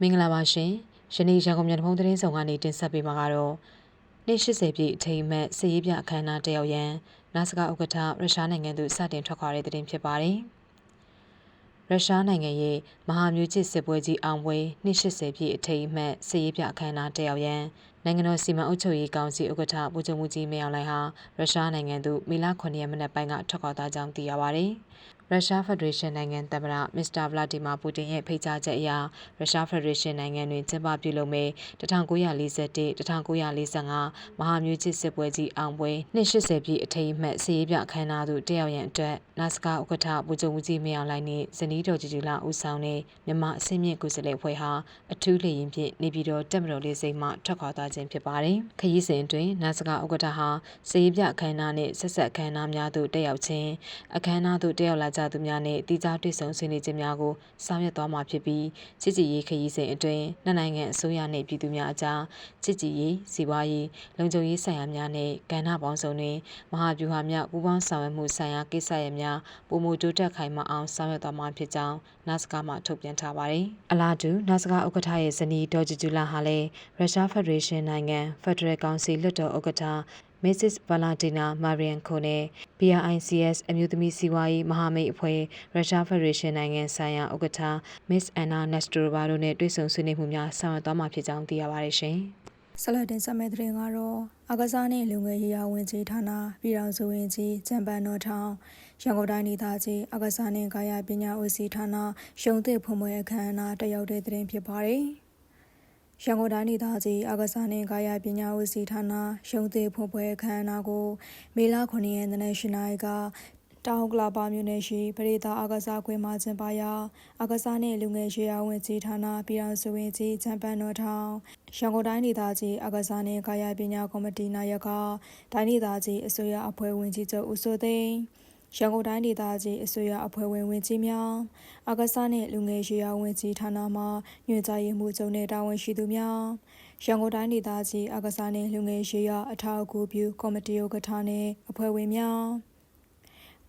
မင်္ဂလာပါရှင်ယနေ့ရန်ကုန်မြို့ဖုံးသတင်းဆောင်ကနေတင်ဆက်ပေးမှာကတော့နှစ်80ပြည့်အထိမ်းအမှတ်စစ်ရေးပြအခမ်းအနားတက်ရောက်ရန်နာစကဥက္ကဋ္ဌရုရှားနိုင်ငံသို့စတင်ထွက်ခွာတဲ့သတင်းဖြစ်ပါတယ်ရုရှားနိုင်ငံရဲ့မဟာမျိုးချစ်စစ်ပွဲကြီးအောင်ပွဲနှစ်80ပြည့်အထိမ်းအမှတ်စစ်ရေးပြအခမ်းအနားတက်ရောက်ရန်နိုင်ငံတော်စီမံအုပ်ချုပ်ရေးကောင်စီဥက္ကဋ္ဌဗိုလ်ချုပ်မှုကြီးမင်းအောင်လှိုင်ဟာရုရှားနိုင်ငံသို့မေလ9ရက်မနက်ပိုင်းကထွက်ခွာသွားကြောင်းသိရပါတယ်။ ရုရှားဖက်ဒရေးရှင်းနိုင်ငံသမ္မတမစ္စတာဗလာဒီမာပူတင်ရဲ့ဖိတ်ကြားချက်အရရုရှားဖက်ဒရေးရှင်းနိုင်ငံတွင်ကျင်းပပြုလုပ်မယ့်1941 1945မဟာမျိုးချစ်စစ်ပွဲကြီးအောင်ပွဲ280ပြည့်အထိမ်းအမှတ်စီးရေးပြအခမ်းအနားသို့တက်ရောက်ရန်အတွက်နာစကာဥက္ကဋ္ဌဗိုလ်ချုပ်မှုကြီးမင်းအောင်လှိုင်နှင့်ဇနီးတော်ကြည်ကြည်လာဦးဆောင်တဲ့မြန်မာအစင်းမြင့်ကိုယ်စားလှယ်အဖွဲ့ဟာအထူးလေရင်ဖြင့်နေပြည်တော်တက်မတော်လေးစိတ်မှထွက်ခွာသွားခြင်းဖြစ်ပါတယ်။ခရီးစဉ်အတွင်းနာစကာဥက္ကဋ္ဌဟာစီးရေးပြအခမ်းအနားနှင့်ဆက်ဆက်အခမ်းအနားများသို့တက်ရောက်ခြင်းအခမ်းအနားသို့တက်ရောက်လာကြသူများနှင့်တိကျတွေ့ဆုံဆွေးနွေးခြင်းများကိုဆောင်ရွက်သွားမှာဖြစ်ပြီးချစ်ကြည်ရေးခရီးစဉ်အတွင်းနှစ်နိုင်ငံအစိုးရနှင့်ပြည်သူများအကြားချစ်ကြည်ရေးစီးပွားရေးလုံခြုံရေးဆိုင်ရာများနှင့်ကဏ္ဍပေါင်းစုံတွင်မဟာဗျူဟာများပူးပေါင်းဆောင်ရွက်မှုဆိုင်ရာကိစ္စရပ်များပုံမူတိုးတက်ခိုင်မာအောင်ဆောင်ရွက်သွားမှာဖြစ်ကြောင်းနာစကာမှထုတ်ပြန်ထားပါတယ်။အလားတူနာစကာဥက္ကဋ္ဌရဲ့ဇနီးဒေါ်ဂျူဂျူလာဟာလည်းရုရှားဖက်ဒရေးရှင်းနိုင်ငံဖက်ဒရယ်ကောင်စီလွှတ်တော်ဥက္ကဋ္ဌ Mrs. Valentina Marienko နဲ့ BRICS အမျိုးသမီးစီးပွားရေးမဟာမိတ်အဖွဲ့ရုရှားဖက်ဒရေးရှင်းနိုင်ငံဆိုင်ရာဥက္ကဋ္ဌ Miss Anna Nesterova တို့နဲ့တွေ့ဆုံဆွေးနွေးမှုများဆောင်ရွက်သွားမှာဖြစ်ကြောင်းသိရပါတယ်ရှင်။ဆက်လက်တင်ဆက်မယ့်သတင်းကတော့အကစားနှင့်လူငယ်ရေးရာဝန်ကြီးဌာနပြည်ထောင်စုဝန်ကြီးကျန်ပန်တော်ထောင်ရန်ကုန်တိုင်းဒေသကြီးအကစားနှင့်ကာယပညာဦးစီးဌာနရုံးသစ်ဖွင့်ပွဲအခမ်းအနားတက်ရောက်တဲ့သတင်းဖြစ်ပါတယ်။ ရန်ကုန်တိုင်းဒေသကြီးအကစားနှင့်ကာယပညာဦးစီးဌာနရုံးသစ်ဖွင့်ပွဲအခမ်းအနားကိုမေလ9ရက်နေ့နနာရီကတောင်ကလာပါမြို့နယ်ရှိပရိသအားကစားကွင်းမှာကျင်းပရာအားကစားနှင့်လူငယ်ရေးရာဝန်ကြီးဌာနပြည်ထောင်စုဝန်ကြီးချမ်ပန်တော်ထောင်ရန်ကုန်တိုင်းဒေသကြီးအားကစားနှင့်ကာယပညာကော်မတီနာယကတိုင်းဒေသကြီးအစိုးရအဖွဲ့ဝင်ကြီးချုပ်ဦးစိုးသိန်း ရန်ကုန်တိုင်းဒေသကြီးအစိုးရအဖွဲ့ဝင်ဝင်ကြီးများအာကစားနှင့်လူငယ်ရေးရာဝန်ကြီးဌာနမှညွှန်ကြားရေးမှူးချုပ်နှင့်တာဝန်ရှိသူများရန်ကုန်တိုင်းဒေသကြီးအာကစားနှင့်လူငယ်ရေးရာအထောက်အကူပြုကော်မတီဥက္ကဋ္ဌနှင့်အဖွဲ့ဝင်များ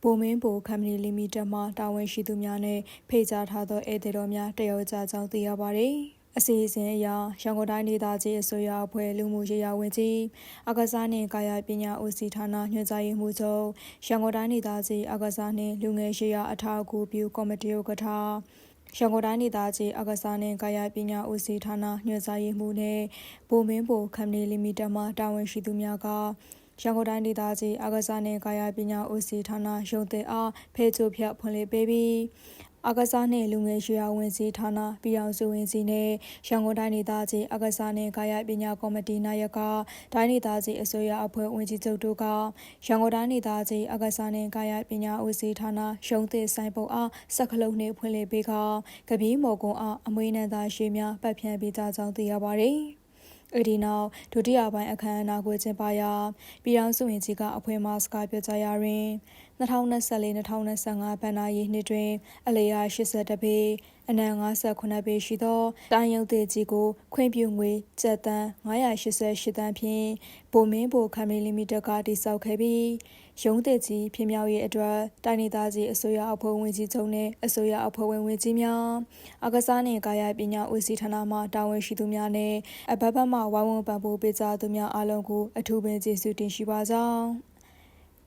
ပိုမင်းပိုကမ်ပဏီလီမိတက်မှတာဝန်ရှိသူများနဲ့ဖိတ်ကြားထားသောဧည့်သည်တော်များတက်ရောက်ကြကြောင်းသိရပါသည် အစီအစဉ်အရရန်ကုန်တိုင်းဒေသကြီးအစိုးရအဖွဲ့လူမှုရေးရာဝန်ကြီးအကစားနှင့်ကာယပညာဦးစီးဌာနညွှန်ကြားရေးမှူးချုပ်ရန်ကုန်တိုင်းဒေသကြီးအကစားနှင့်လူငယ်ရေးရာအထောက်အကူပြုကော်မတီဥက္ကဋ္ဌရန်ကုန်တိုင်းဒေသကြီးအကစားနှင့်ကာယပညာဦးစီးဌာနညွှန်ကြားရေးမှူးနှင့်ဗိုလ်မင်းပိုကမ်ပဏီလီမိတက်မှတာဝန်ရှိသူများကရန်ကုန်တိုင်းဒေသကြီးအာကစားနှင့်ကာယပညာဦးစီးဌာနရုံးသစ်အားဖေချိုဖြတ်ဖွင့်လှစ်ပေးပြီး အာကစားနှင့်လူငယ်ရေးရာဝန်ကြီးဌာနပြည်အောင်စုဝန်ကြီးနဲ့ရန်ကုန်တိုင်းဒေသကြီးအာကစားနှင့်ကာယပညာကော်မတီနာယကတိုင်းဒေသကြီးအစိုးရအဖွဲ့ဝန်ကြီးချုပ်တို့ကရန်ကုန်တိုင်းဒေသကြီးအာကစားနှင့်ကာယပညာဦးစီးဌာနရုံးသစ်ဆိုင်ပုံအားစက်ကလုံးနှင့်ဖွင့်လှစ်ပေးကကပီးမော်ကွန်အားအမွေးနံသာရှိများပတ်ဖြန့်ပေးကြကြောင်းသိရပါသည်။ အဲ့ဒီနောက်ဒုတိယပိုင်းအခမ်းအနားကိုကျင်းပရာပြည်ထောင်စုဝင်ကြီးကအဖွဲမှစကားပြောကြားရာတွင်2024-2025ဘဏ္ဍာရေးနှစ်တွင်အလေယာ82ပေ အနံ58ပေရှိသောတိုင်းရုပ်သေးကြီးကိုခွင့်ပြုငွေကျပ်သန်း988တန်းဖြင့်ဗိုလ်မင်းဗိုလ်ခမီလီမိတက်ကတိစောက်ခဲ့ပြီးရုံးသေးကြီးဖြစ်မြောက်ရေးအတွက်တိုင်းဒေသကြီးအစိုးရအဖွဲ့ဝင်ကြီးချုပ်နှင့်အစိုးရအဖွဲ့ဝင်ဝင်ကြီးများအကစားနှင့်ကာယပညာဦးစီးဌာနမှတာဝန်ရှိသူများနှင့်အဘဘမှဝိုင်းဝန်းပံ့ပိုးပေးကြသူများအားလုံးကိုအထူးပင်ကျေးဇူးတင်ရှိပါကြောင်း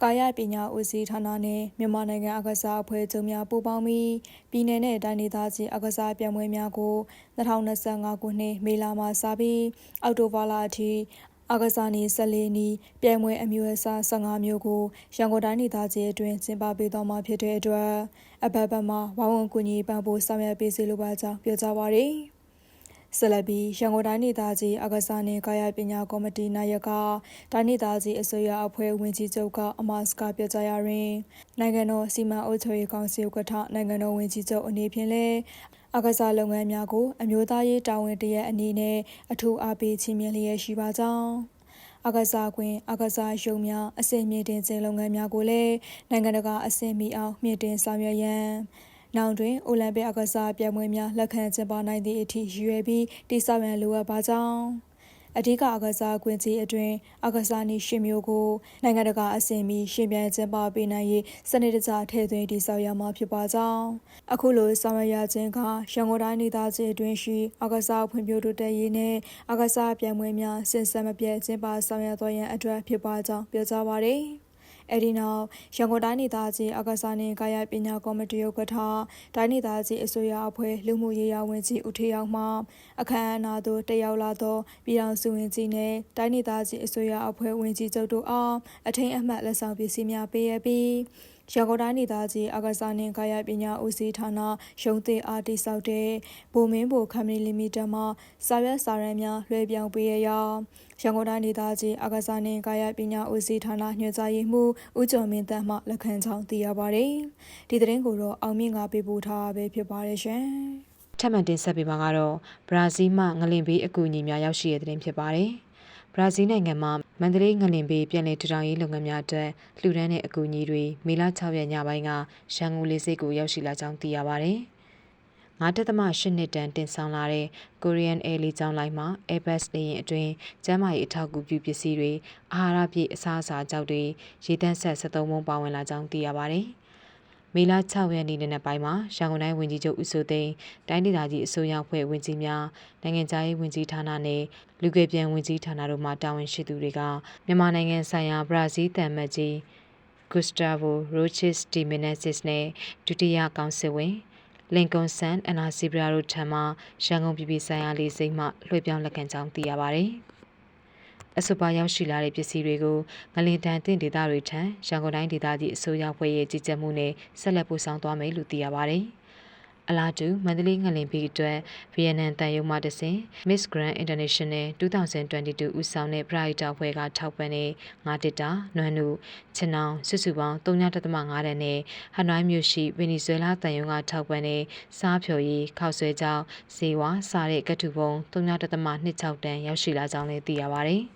ကာယပညာဦးစီးဌာနနဲ့မြန်မာနိုင်ငံအကစားအဖွဲ့ချုပ်များပူးပေါင်းပြီးပြည်내နဲ့တိုင်းဒေသကြီးအကစားပြိုင်ပွဲများကို2025ခုနှစ်မေလမှစပြီးအောက်တိုဘာလအထိအကစားနေ14နီပြိုင်ပွဲအမျိုးအစား15မျိုးကိုရန်ကုန်တိုင်းဒေသကြီးအတွင်းကျင်းပပေးသွားမှာဖြစ်တဲ့အတွက်အဘဘမှဝိုင်းဝန်းကူညီပံ့ပိုးဆောင်ရွက်ပေးစီလိုပါကြောင်းပြောကြားပါရယ်။ ဆက်လက်ပြီးရန်ကုန်တိုင်းဒေသကြီးအကစားနှင့်ကာယပညာကော်မတီနာယကတိုင်းဒေသကြီးအစိုးရအဖွဲ့ဝင်ကြီးချုပ်ကအမစကပြောကြားရာတွင်နိုင်ငံတော်စီမံအုပ်ချုပ်ရေးကောင်စီဥက္ကဋ္ဌနိုင်ငံတော်ဝင်ကြီးချုပ်အနေဖြင့်လည်းအကစားလုပ်ငန်းများကိုအမျိုးသားရေးတာဝန်တရက်အနေနဲ့အထူးအားပေးချီးမြှင့်လျက်ရှိပါကြောင်းအကစားကွင်းအကစားရုံများအဆင့်မြင့်တင်ခြင်းလုပ်ငန်းများကိုလည်းနိုင်ငံတကာအဆင့်မီအောင်မြင့်တင်ဆောင်ရွက်ရန် နောင်တွင်အိုလံပစ်အကစားပြိုင်ပွဲများလက်ခံကျင်းပနိုင်သည့်အထိရည်ရွယ်ပြီးတိစောက်ရန်လိုအပ်ပါကြောင်းအဓိကအကစားကွင်းကြီးအတွင်းအကစားနည်းရှင်မျိုးကိုနိုင်ငံတကာအဆင့်မီရှင်ပြိုင်ကျင်းပပေးနိုင်ရေးစနစ်တကျထည့်သွင်းတည်ဆောက်ရမှာဖြစ်ပါကြောင်းအခုလိုဆောင်ရွက်ရခြင်းကရန်ကုန်တိုင်းဒေသကြီးအတွင်းရှိအကစားဖွံ့ဖြိုးတိုးတက်ရေးနဲ့အကစားပြိုင်ပွဲများစင်စက်မပြတ်ကျင်းပဆောင်ရွက်သွားရန်အတွက်ဖြစ်ပါကြောင်းပြောကြားပါရယ် အဲ့ဒီနောက်ရန်ကုန်တိုင်းဒေသကြီးအကစားနှင့်ကာယပညာကော်မတီဥက္ကဋ္ဌတိုင်းဒေသကြီးအစိုးရအဖွဲ့လူမှုရေးရာဝန်ကြီးဦးထေအောင်မှအခမ်းအနားသို့တက်ရောက်လာသောပြည်ထောင်စုဝန်ကြီးနှင့်တိုင်းဒေသကြီးအစိုးရအဖွဲ့ဝန်ကြီးချုပ်တို့အားအထိန်အမှတ်လက်ဆောင်ပစ္စည်းများပေးရပြီး ရန်ကုန်တိုင်းဒေသကြီးအကစားနှင့်ကာယပညာဦးစီးဌာနရုံးသစ်အားတိဆောက်တဲ့ဘိုမင်းဘိုခမီလီမီတက်မှစာရွက်စာတမ်းများလွှဲပြောင်းပေးရရာရန်ကုန်တိုင်းဒေသကြီးအကစားနှင့်ကာယပညာဦးစီးဌာနညွှန်ကြားရေးမှူးဦးကျော်မင်းတန်းမှလက်ခံကြောင်းသိရပါတယ်။ဒီသတင်းကိုတော့အောင်မြင့်ကပေးပို့ထားတာပဲဖြစ်ပါတယ်ရှင်။ထပ်မံတင်ဆက်ပေးမှာကတော့ဘရာဇီးမှငလင်ဘေးအကူအညီများရောက်ရှိတဲ့တဲ့တင်ဖြစ်ပါတယ်။ ဘရာဇီးနိုင်ငံမှာမန္တလေးငလင်ဘေးပြည်내ထူထောင်ရေးလုပ်ငန်းများအတွက်လှူဒန်းတဲ့အကူအညီတွေမေလ6ရက်ညပိုင်းကရန်ကုန်လေးစိတ်ကိုရောက်ရှိလာကြောင်းသိရပါတယ်။ငါးတက်သမ၈နှစ်တန်တင်ဆောင်လာတဲ့ Korean Air လေးကြောင်းလိုင်းမှာ Airbus လေယာဉ်အတွင်းကျန်းမာရေးအထောက်အကူပြုပစ္စည်းတွေအာဟာရပြည့်အစားအစာကြောက်တွေရေတန်းဆက်73ဘုံပါဝင်လာကြောင်းသိရပါတယ်။ မေလ6ရက်နေ့နံနက်ပိုင်းမှာရန်ကုန်တိုင်းဝန်ကြီးချုပ်ဦးစိုးသိန်းတိုင်းဒေသကြီးအစိုးရဖွဲ့ဝန်ကြီးများနိုင်ငံခြားရေးဝန်ကြီးဌာနနဲ့လူကယ်ပြန်ဝန်ကြီးဌာနတို့မှတာဝန်ရှိသူတွေကမြန်မာနိုင်ငံဆိုင်ရာဘရာဇီးတန်မတ်ကြီးဂုစတာဗိုရိုချစ်ဒီမီနက်စစ်နဲ့ဒုတိယကောင်စစ်ဝင်လင်ကွန်ဆန်အနာစီဘရာတို့ထံမှရန်ကုန်ပြည်ပြည်ဆိုင်ရာလေးစိတ်မှလွှဲပြောင်းလက်ခံကြောင်းသိရပါတယ်။ အဆိုပါရောက်ရှိလာတဲ့ပစ္စည်းတွေကိုငလင်တန်တင့်ဒေသတွေထံရန်ကုန်တိုင်းဒေသကြီးအစိုးရဖွဲ့ရဲ့ကြီးကြပ်မှုနဲ့ဆက်လက်ပို့ဆောင်သွားမယ်လို့သိရပါတယ်။ အလားတူမန္တလေးငလင်ပြည်အတွက်ဗီယက်နမ်တန်ယုံမှတဆင် Miss Grand International 2022ဦးဆောင်တဲ့ Bright အဖွဲ့ကထောက်ပံ့တဲ့ငါတစ်တာနွမ်းနုချင်အောင်စုစုပေါင်း3.5တန်းနဲ့ဟနွိုင်းမြို့ရှိဗင်နီဇွဲလားတန်ယုံကထောက်ပံ့တဲ့စားဖြော်ရည်ခောက်ဆွဲကြောင်းဇေဝါစားတဲ့ကတ်ထူပုံ3.26တန်းရောက်ရှိလာကြောင်းလည်းသိရပါတယ်။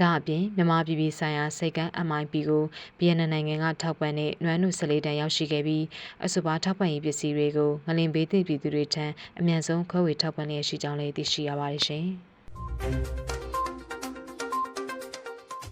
ဒါအပြင်မြန်မာပြည်ပြည်ဆိုင်ရာစိတ်ကမ်း MIP ကိုဗီယက်နမ်နိုင်ငံကထောက်ပံ့တဲ့နွမ်းနု14တန်ရောက်ရှိခဲ့ပြီးအဆိုပါထောက်ပံ့ရေးပစ္စည်းတွေကိုငလင်ဘေးသင့်ပြည်သူတွေထံအမြန်ဆုံးခွဲဝေထောက်ပံ့လျက်ရှိကြောင်းလည်းသိရှိရပါတယ်ရှင်။